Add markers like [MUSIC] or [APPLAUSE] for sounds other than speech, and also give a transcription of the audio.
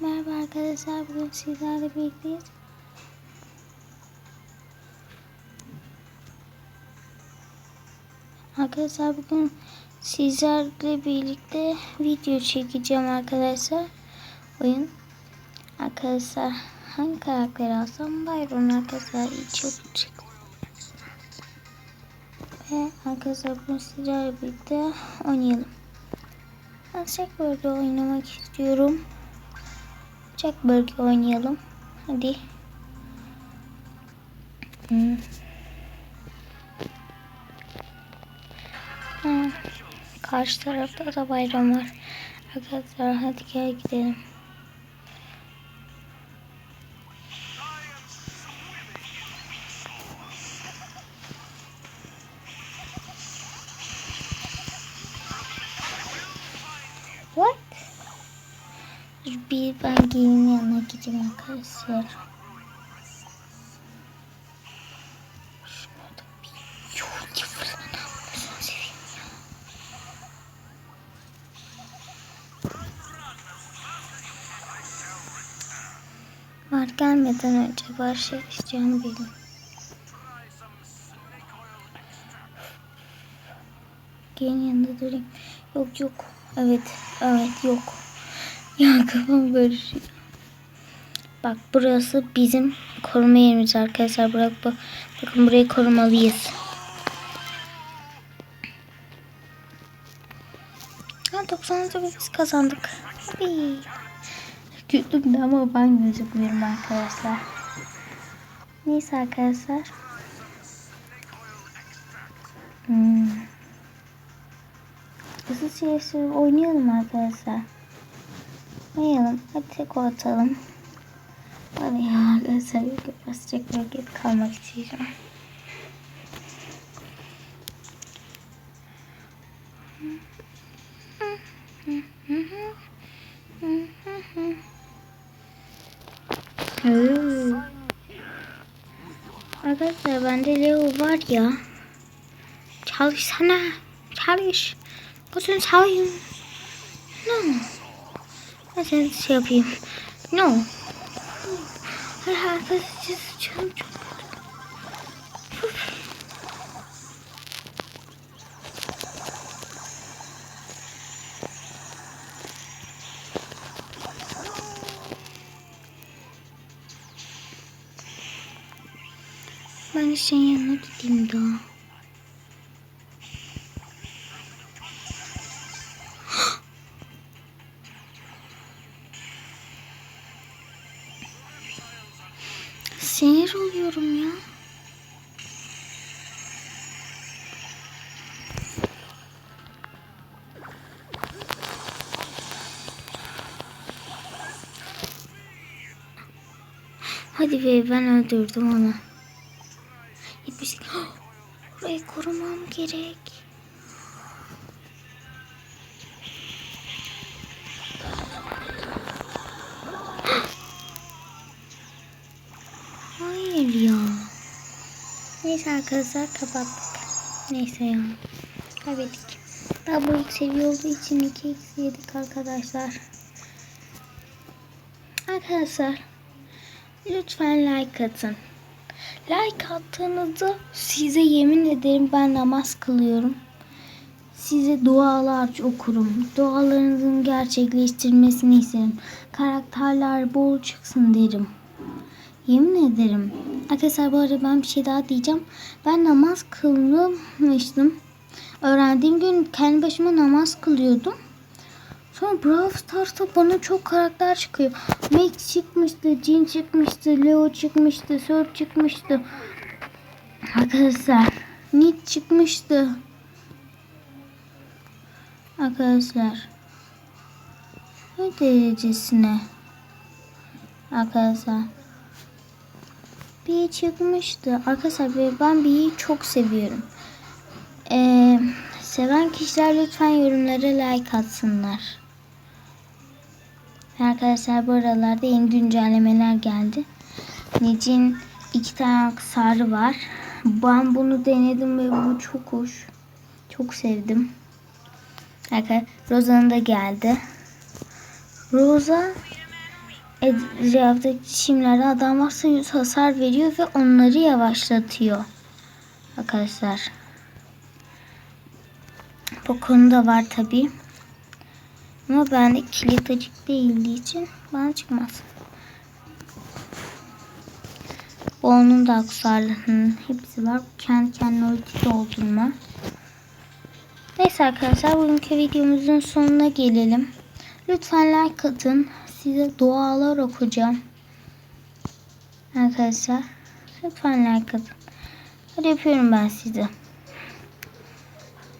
Merhaba arkadaşlar bugün sizlerle birlikteyiz. Arkadaşlar bugün sizlerle birlikte video çekeceğim arkadaşlar. Oyun. Arkadaşlar hangi karakteri alsam Byron arkadaşlar çok çıktı. Ve arkadaşlar bugün sizlerle birlikte oynayalım. Ben Sekbir'de oynamak istiyorum. Jack Burger oynayalım. Hadi. Hmm. Ha, karşı tarafta da bayram var. Arkadaşlar hadi gel gidelim. Bir ben gelin yanına gideyim arkadaşlar. Ya. Var gelmeden önce başlayacağını bilin. Gelin yanında durayım. Yok yok. Evet. Evet yok. Ya kafam karışıyor. Bak burası bizim koruma yerimiz arkadaşlar. Bırak bak. Bakın burayı korumalıyız. Ha 99 biz kazandık. Hadi. Güldüm de ama ben gözükmüyorum arkadaşlar. Neyse arkadaşlar. Hmm. Hızlı CS oynayalım arkadaşlar. Oynayalım. Hadi atalım. Hadi ya arkadaşlar basacak vakit kalmak isteyeceğim. Oo. Arkadaşlar bende Leo var ya. Çalışsana. Çalış. Bugün çalayım. No. Seni şey yapayım. No. Canım çok Ben senin yanına gideyim daha. Sinir oluyorum ya. Hadi be ben öldürdüm onu. [GASPS] 70. [GASPS] Burayı korumam gerek. Neyse arkadaşlar kapattık. Neyse ya. Kaybettik. Daha bu seviye olduğu için 2 eksi yedik arkadaşlar. Arkadaşlar lütfen like atın. Like attığınızda size yemin ederim ben namaz kılıyorum. Size dualar okurum. Dualarınızın gerçekleştirmesini isterim. Karakterler bol çıksın derim. Yemin ederim. Arkadaşlar bu arada ben bir şey daha diyeceğim. Ben namaz kılmıştım. Öğrendiğim gün kendi başıma namaz kılıyordum. Sonra Brawl Stars'ta bana çok karakter çıkıyor. Max çıkmıştı, Jin çıkmıştı, Leo çıkmıştı, Surf çıkmıştı. Arkadaşlar, Nick çıkmıştı. Arkadaşlar. Ne derecesine? Arkadaşlar. Bir çıkmıştı. Arkadaşlar ben B'yi çok seviyorum. Ee, seven kişiler lütfen yorumlara like atsınlar. Arkadaşlar bu aralarda yeni güncellemeler geldi. Necin iki tane sarı var. Ben bunu denedim ve bu çok hoş. Çok sevdim. Arkadaşlar Rosa'nın da geldi. Rosa etraftaki çimlerde adam varsa 100 hasar veriyor ve onları yavaşlatıyor. Arkadaşlar. Bu konuda var tabi. Ama bende kilit açık değildiği için bana çıkmaz. Bu onun da aksesuarlarının hepsi var. Kendi kendine ulti doldurma. Neyse arkadaşlar bugünkü videomuzun sonuna gelelim. Lütfen like atın. Size dualar okuyacağım. Arkadaşlar lütfen like atın. Hadi öpüyorum ben sizi.